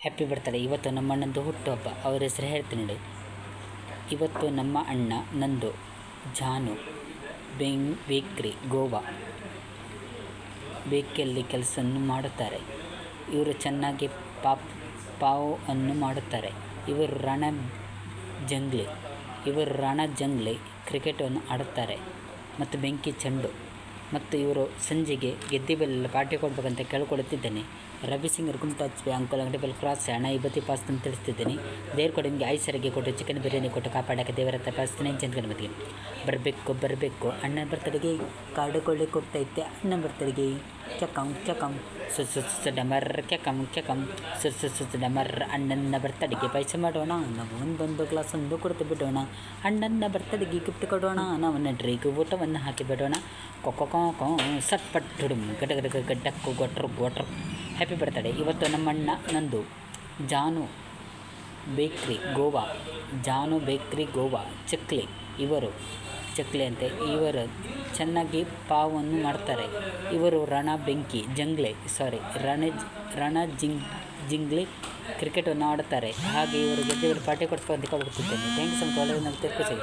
Happy birthday ಇವತ್ತು ನಮ್ಮ ಅಣ್ಣಂದು ಹುಟ್ಟುಹಬ್ಬ. ಅವ್ರ ಹೆಸರು ಹೇಳ್ತೀನಿ ನೋಡಿ. ಇವತ್ತು ನಮ್ಮ ಅಣ್ಣ ನಂದು ಜಾನು ಬೆಂಗ್ ಬೇಕ್ರಿ, ಗೋವಾ. ಬೇಕಲ್ಲಿ ಕೆಲಸವನ್ನು ಮಾಡುತ್ತಾರೆ. ಇವರು ಚೆನ್ನಾಗಿ ಪಾಪ್, ಪಾವ್ ಅನ್ನು ಮಾಡುತ್ತಾರೆ. ಇವರು ರಣ ಜಂಗ್ಲಿ. ಇವರು ರಣ ಜಂಗ್ಲಿ ಕ್ರಿಕೆಟನ್ನು ಆಡುತ್ತಾರೆ. ಮತ್ತು ಬೆಂಕಿ ಚೆಂಡು. ಮತ್ತು ಇವರು ಸಂಜೆಗೆ ಗೆದ್ದಿಬೆಲ್ಲ ಪಾರ್ಟಿ ಕೊಡಬೇಕಂತ ಕೇಳ್ಕೊಳ್ಳುತ್ತಿದ್ದೇನೆ ರವಿ ಸಿಂಗ್ ಗುಂಟಾಚ್ಬೆ ಅಂಕಲ್, ಅಂಗಡಿ ಬಲ್ ಕ್ರಾಸ್ ಹಣ ಐಬತ್ತಿ ಪಾಸ್ ಅಂತ ತಿಳಿಸ್ತಿದ್ದೇನೆ. ದೇವ್ರ ಕೊಡ ನಿಮಗೆ ಐಸರಿಗೆ ಕೊಟ್ಟು ಚಿಕನ್ ಬಿರಿಯಾನಿ ಕೊಟ್ಟು ಕಾಪಾಡಕ್ಕೆ ದೇವರ ಪಾಸ್ತೀನಿ ಅಂತ ಗಣಪತಿಗೆ. ಬರಬೇಕು ಬರಬೇಕು. ಅಣ್ಣನ ಬರ್ತಡೆಗೆ ಕಾಡು ಕೊಳ್ಳಿ ಕೊಡ್ತೈತೆ ಅಣ್ಣನ ಬರ್ತಡೆಗೆ ಚಕಂ ಚಕಂ ಸು ಡಮರ್ ಕೆಕಂ ಕೆಕಂ ಸು ಡಮರ್. ಅಣ್ಣನ ಬರ್ತಡೆಗೆ ಪೈಸೆ ಮಾಡೋಣ. ನಾವು ಒಂದೊಂದು ಗ್ಲಾಸ್ ಒಂದು ಕೊಡ್ತು ಬಿಡೋಣ. ಅಣ್ಣನ ಬರ್ತಡೆಗೆ ಗಿಫ್ಟ್ ಕೊಡೋಣ. ನಾವು ನಡ್ರಿಗೆ ಊಟವನ್ನು ಹಾಕಿ ಬಿಡೋಣ. ಕೊಕ್ಕೊ ಕೊ ಸಟ್ಪಟ್ ಹುಡುಮ್ ಗಡ ಗಡ ಗಡ, ಗಡ್ಡಕ್ಕು, ಗೊಟ್ರು ಗೊಟ್ರು. ಹ್ಯಾಪಿ ಬರ್ತಡೇ ಇವತ್ತು ನಮ್ಮಣ್ಣ ನಂದು ಜಾನು ಬೇಕ್ರಿ ಗೋವಾ, ಜಾನು ಬೇಕ್ರಿ ಗೋವಾ, ಚಕ್ಲಿ. ಇವರು, ಚಕ್ಲಿ ಅಂತೆ, ಇವರು ಚೆನ್ನಾಗಿ ಪಾವನ್ನು ಮಾಡ್ತಾರೆ. ಇವರು ರಣ ಬೆಂಕಿ, ಜಂಗ್ಲೆ ಸಾರಿ ರಣ ರಣ ಜಿಂಗ್, ಜಿಂಗ್ಲಿ ಕ್ರಿಕೆಟನ್ನು ಆಡುತ್ತಾರೆ. ಹಾಗೆ ಇವರು ಗೆದ್ದಿವರು ಪಾರ್ಟಿ ಕೊಡಿಸ್ಕೊಂಡು ಹೋಗುತ್ತಿದ್ದೇನೆ ಥ್ಯಾಂಕ್ಸ್ ಅಂತ ಒಳ್ಳೆಯ ತಿರ್ಕಿಸಿ